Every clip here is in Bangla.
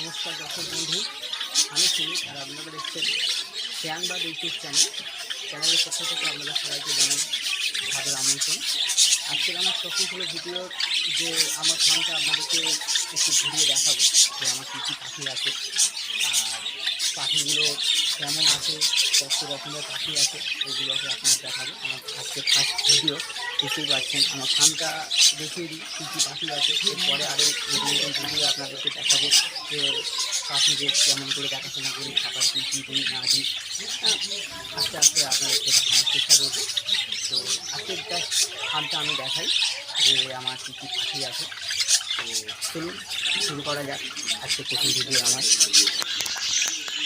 নমস্কার, দর্শক বন্ধু। আমি সুমিত আর আপনারা দেখছেন শ্যানবাদ ইউটিউব চ্যানেল। চ্যানেলের পক্ষ থেকে আপনারা সবাইকে জানাই ভাবের আমন্ত্রণ। আজকের আমার শখই হলো ভিডিও যে আমার ফার্মটা আপনাদেরকে একটু ঘুরিয়ে দেখাবো, যে আমার কী কী পাখি আছে, আর পাখিগুলো কেমন আছে, কত রকমের পাখি আছে, এগুলোকে আপনাদের দেখাবো। আমার আজকে ফার্স্ট ভিডিও দেখতেই পারছেন আমার ফার্মটা দেখিয়ে দিই কী কী পাখি আছে। এরপরে আরও ভিডিও আপনাদেরকে দেখাবো। যে পাখিদের কেমন করে দেখাশোনা করি খাবার দিই কী দিই না দিই আস্তে আস্তে আপনাদেরকে দেখানোর চেষ্টা করব। তো আজকে জাস্ট ফার্মটা আমি দেখাই যে আমার কী কী পাখি আছে। তো চলুন, শুরু করা যাক। আজকে প্রথম আমার।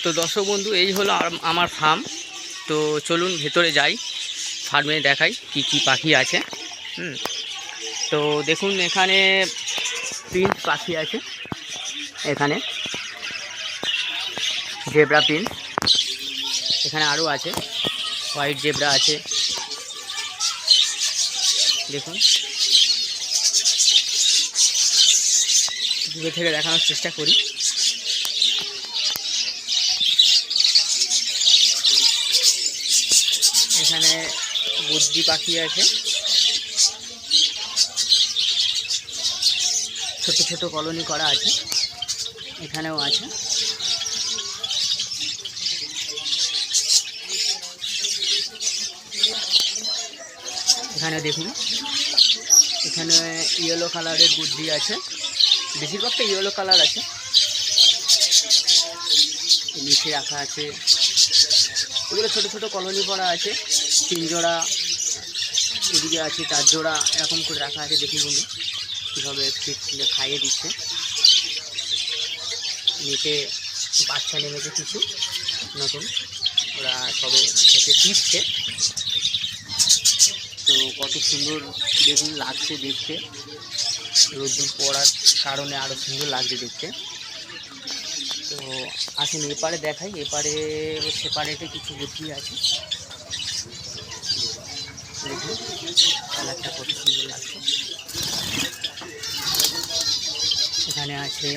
তো দর্শক বন্ধু, এই হলো আম- আমার ফার্ম তো চলুন ভেতরে যাই ফার্মে দেখাই কি কি পাখি আছে। হুম, তো দেখুন এখানে প্রিন্স পাখি আছে। এখানে। জেব্রা প্রিন্স এখানে আরও আছে। হোয়াইট জেব্রা আছে। দেখুন। দূরে থেকে দেখানোর চেষ্টা করি। এখানে বুদ্ধি পাখি আছে। ছোট ছোট কলোনি করা আছে। এখানেও আছে। এখানে দেখুন, এখানে ইয়েলো কালারের বুদ্ধি আছে। বেশিরভাগটা ইয়েলো কালার আছে। নিচে রাখা আছে। এগুলো ছোটো ছোটো কলোনি করা আছে। তিন জোড়া, এদিকে আছে চার জোড়া, এরকম করে রাখা আছে। দেখি বলুন কীভাবে ফিট খাইয়ে দিচ্ছে। নিচে বাচ্চা নেমেছে কিছু, নতুন। ওরা সবে খেতে শিখছে তো কত সুন্দর দেখুন, লাগছে দেখতে। রোদ্দুর পড়ার কারণে আরও সুন্দর লাগছে দেখতে। তো আসুন, এপারে দেখাই। এপারে, সেপারেটে কিছু বুদ্ধি আছে। দেখুন কত সুন্দর লাগছে। এখানে আছে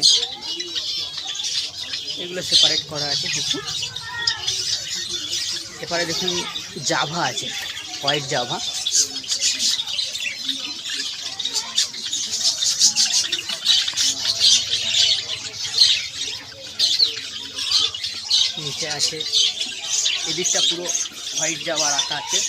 এগুলো সেপারেট করা আছে কিছু। এপারে দেখুন জাভা আছে, হোয়াইট জাভা। নিচে আছে, এদিকটা পুরো হোয়াইট জাভা রাখা আছে।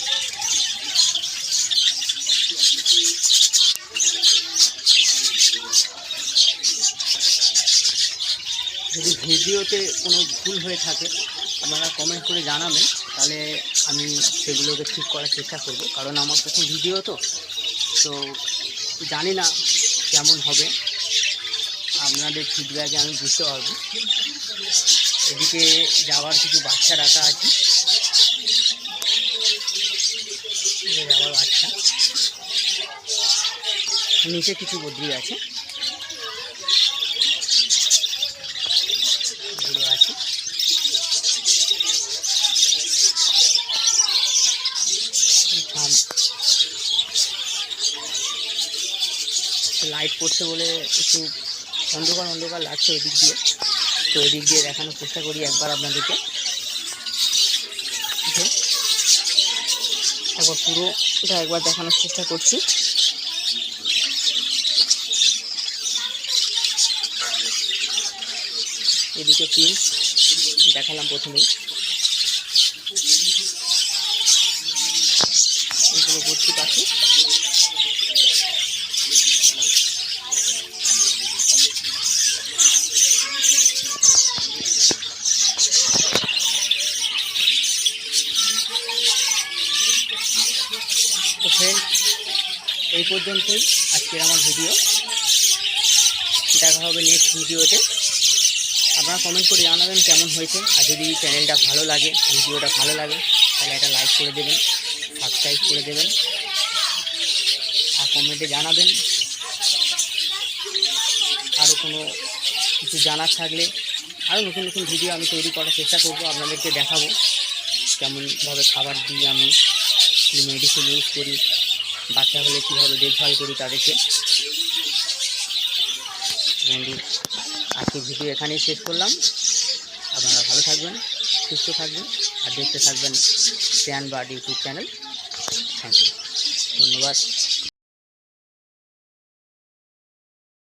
যদি ভিডিওতে কোনো ভুল হয়ে থাকে, আপনারা কমেন্ট করে জানাবেন। তাহলে আমি সেগুলোকে ঠিক করার চেষ্টা করব। কারণ আমার প্রথম ভিডিও তো। তো জানি না কেমন হবে। আপনাদের ফিডব্যাকে আমি বুঝতে পারব। এদিকে যাওয়ার কিছু বাচ্চা রাখা আছে। যাওয়ার বাচ্চা। নিচে কিছু বদ্রি আছে এগুলো আছে থাম। লাইট পড়ছে বলে একটু অন্ধকার অন্ধকার লাগছে ওদিক দিয়ে। তো এদিক দিয়ে দেখানোর চেষ্টা করি একবার আপনাদেরকে। একবার পুরো এটা একবার দেখানোর চেষ্টা করছি। এদিকে প্রিন্স দেখালাম প্রথমেই এগুলো ভর্তি পাখি তো ফ্রেন্ড এই পর্যন্তই আজকের আমার ভিডিও। দেখা হবে নেক্সট ভিডিওতে। আপনারা কমেন্ট করে জানাবেন কেমন হয়েছে। আর যদি চ্যানেলটা ভালো লাগে, ভিডিওটা ভালো লাগে, তাহলে একটা লাইক করে দেবেন সাবস্ক্রাইব করে দেবেন। আর কমেন্টে জানাবেন আরও কোনো কিছু জানার থাকলে আরও নতুন নতুন ভিডিও আমি তৈরি করার চেষ্টা করব, আপনাদেরকে দেখাবো, কেমনভাবে খাবার দিই আমি মেডিসিন ইউজ করি বাচ্চা হলে কীভাবে দেখভাল করি তাদেরকে? আজকে ভিডিও এখানেই শেষ করলাম। আপনারা ভালো থাকবেন, সুস্থ থাকবেন, আর দেখতে থাকবেন স্ট্যান্ড বা ইউটিউব চ্যানেল। Thank you. ধন্যবাদ।